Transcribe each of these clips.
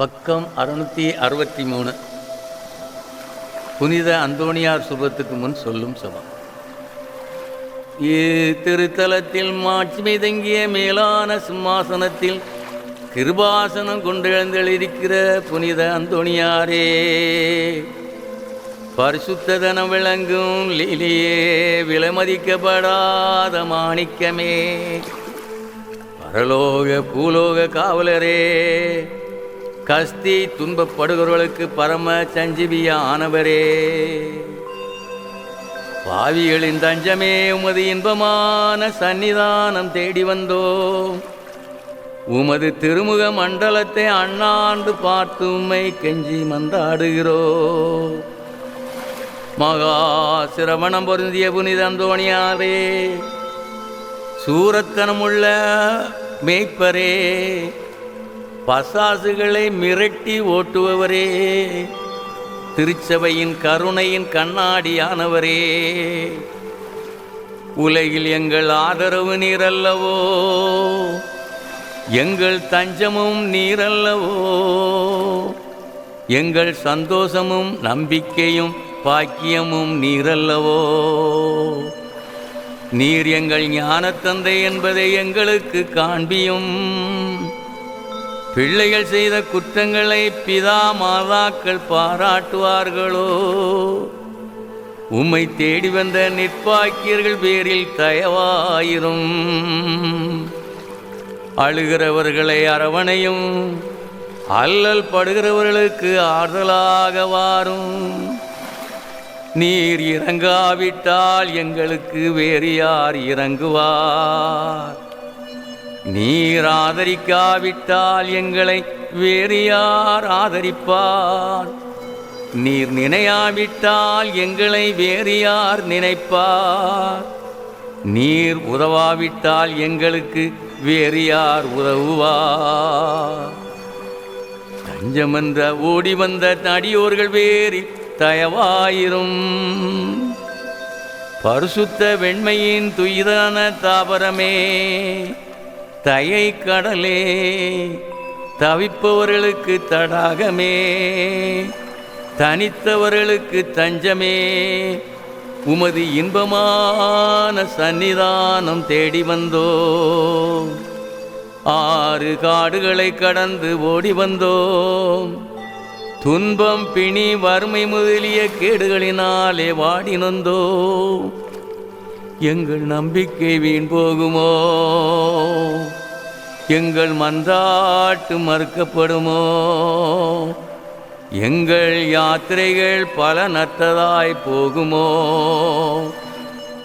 பக்கம் அறுநூற்றி அறுபத்தி மூணு. புனித அந்தோணியார் சுபத்துக்கு முன் சொல்லும் சபம். திருத்தலத்தில் மாட்சிமை தங்கிய மேலான சிம்மாசனத்தில் கிருபாசனம் கொண்டெழுந்தெழுதிருக்கிற புனித அந்தோணியாரே பரிசுத்ததனம் விளங்கும் லீலியே விலமதிக்கப்படாத மாணிக்கமே. பரலோக பூலோக காவலரே கஸ்தி துன்பப்படுகிறவர்களுக்கு பரம சஞ்சீவிய ஆனவரே. பாவிகளின் தஞ்சமே உமது இன்பமான சன்னிதானம் தேடி வந்தோம். உமது திருமுக மண்டலத்தை அண்ணாண்டு பார்த்து உம்மை கெஞ்சி மந்தாடுகிறோ மகா சிரவணம் பொருந்திய புனித அந்தோணியாரே சூரத்தனமுள்ள மேய்ப்பரே பசாசுகளை மிரட்டி ஓட்டுபவரே திருச்சபையின் கருணையின் கண்ணாடியானவரே. உலகில் எங்கள் ஆதரவு நீரல்லவோ எங்கள் தஞ்சமும் நீரல்லவோ. எங்கள் சந்தோஷமும் நம்பிக்கையும் பாக்கியமும் நீரல்லவோ. நீர் எங்கள் ஞானத்தந்தை என்பதை எங்களுக்கு காண்பியும். பிள்ளைகள் செய்த குற்றங்களை பிதா மாதாக்கள் பாராட்டுவார்களோ? உம்மை தேடி வந்த நிற்பாக்கியர்கள் பேரில் தயவாயிரும். அழுகிறவர்களை அரவணையும் அல்லல் படுகிறவர்களுக்கு ஆறுதலாக வாரும். நீர் இறங்காவிட்டால் எங்களுக்கு வேறு யார் இறங்குவார்? நீர் ஆதரிக்காவிட்டால் எங்களை வேறு யார் ஆதரிப்பார்? நீர் நினையாவிட்டால் எங்களை வேறு யார் நினைப்பார்? நீர் உதவாவிட்டால் எங்களுக்கு வேறு யார் உதவுவார்? தஞ்சமென்ற ஓடி வந்த அடியோர்கள் வேறி தயவாயிரும். பரிசுத்த வெண்மையின் துயிரான தாபரமே தயை கடலே தவிப்பவர்களுக்கு தடாகமே தனித்தவர்களுக்கு தஞ்சமே உமது இன்பமான சன்னிதானம் தேடி வந்தோ. ஆறு காடுகளை கடந்து ஓடி வந்தோம் துன்பம் பிணி வறுமை முதலிய கேடுகளினாலே வாடி நந்தோ. எங்கள் நம்பிக்கை வீண் போகுமோ? எங்கள் மன்றாட்டு மறுக்கப்படுமோ? எங்கள் யாத்திரைகள் பல நற்றதாய் போகுமோ?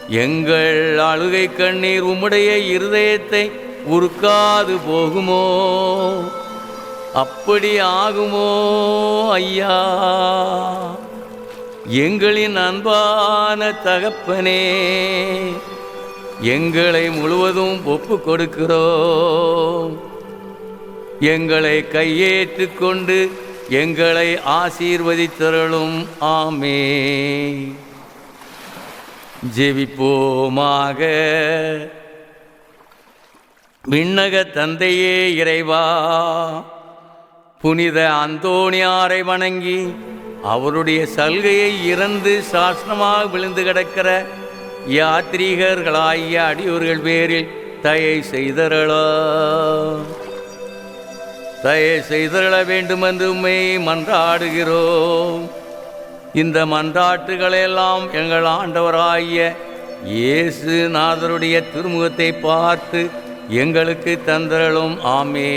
எங்கள் அழுகை கண்ணீர் உம்முடைய இருதயத்தை உருக்காது போகுமோ? அப்படி ஆகுமோ ஐயா? எங்களின் அன்பான தகப்பனே எங்களை முழுவதும் ஒப்பு கொடுக்கிறோம். எங்களை கையேற்று கொண்டு எங்களை ஆசீர்வதித்தருளும். ஆமே ஜெபிப்போமாக. விண்ணக தந்தையே இறைவா புனித அந்தோணியாரை வணங்கி அவருடைய சல்கையை இறந்து சாசனமாக விழுந்து கிடக்கிற யாத்ரீகர்களாகிய அடியோர்கள் பேரில் தயை செய்தரளா. தயை செய்தரள வேண்டுமென்று உண்மை மன்றாடுகிறோம். இந்த மன்றாட்டுகளெல்லாம் எங்கள் ஆண்டவராகிய இயேசுநாதருடைய திருமுகத்தை பார்த்து எங்களுக்கு தந்தரலும் ஆமே